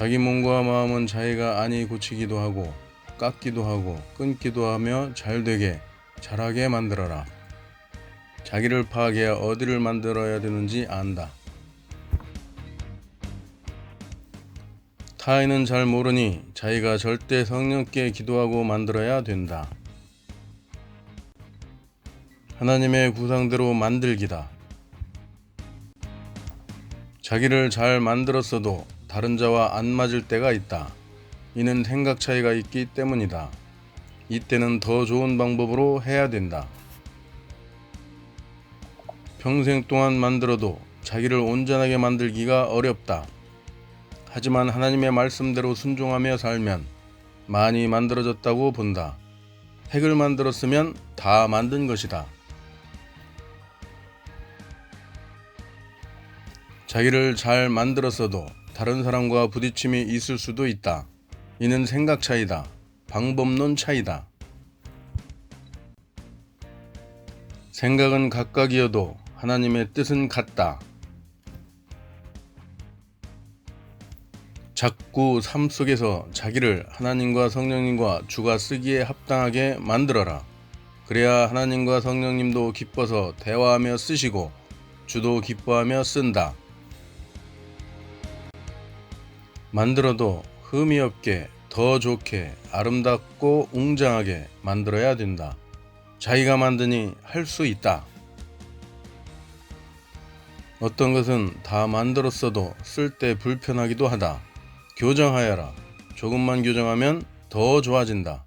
자기 몸과 마음은 자기가 안이 고치기도 하고 깎기도 하고 끊기도 하며 잘되게 잘하게 만들어라. 자기를 파악해야 어디를 만들어야 되는지 안다. 타인은 잘 모르니 자기가 절대 성령께 기도하고 만들어야 된다. 하나님의 구상대로 만들기다. 자기를 잘 만들었어도 다른 자와 안 맞을 때가 있다. 이는 생각 차이가 있기 때문이다. 이때는 더 좋은 방법으로 해야 된다. 평생 동안 만들어도 자기를 온전하게 만들기가 어렵다. 하지만 하나님의 말씀대로 순종하며 살면 많이 만들어졌다고 본다. 핵을 만들었으면 다 만든 것이다. 자기를 잘 만들었어도 다른 사람과 부딪힘이 있을 수도 있다. 이는 생각 차이다. 방법론 차이다. 생각은 각각이어도 하나님의 뜻은 같다. 자꾸 삶 속에서 자기를 하나님과 성령님과 주가 쓰기에 합당하게 만들어라. 그래야 하나님과 성령님도 기뻐서 대화하며 쓰시고 주도 기뻐하며 쓴다. 만들어도 흠이 없게 더 좋게 아름답고 웅장하게 만들어야 된다. 자기가 만드니 할 수 있다. 어떤 것은 다 만들었어도 쓸 때 불편하기도 하다. 교정하여라. 조금만 교정하면 더 좋아진다.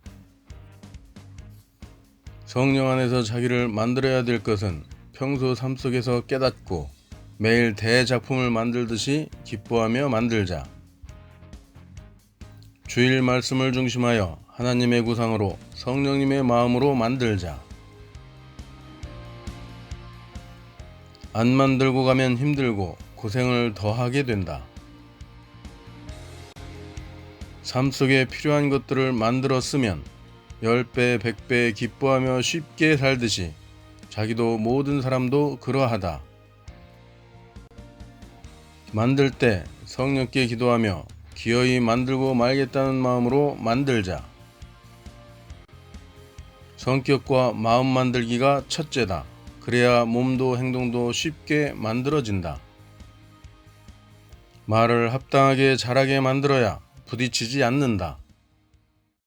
성령 안에서 자기를 만들어야 될 것은 평소 삶 속에서 깨닫고 매일 대작품을 만들듯이 기뻐하며 만들자. 주일 말씀을 중심하여 하나님의 구상으로 성령님의 마음으로 만들자. 안 만들고 가면 힘들고 고생을 더 하게 된다. 삶 속에 필요한 것들을 만들어 쓰면 10배, 100배 기뻐하며 쉽게 살듯이 자기도 모든 사람도 그러하다. 만들 때 성령께 기도하며 기어이 만들고 말겠다는 마음으로 만들자. 성격과 마음 만들기가 첫째다. 그래야 몸도 행동도 쉽게 만들어진다. 말을 합당하게 잘하게 만들어야 부딪히지 않는다.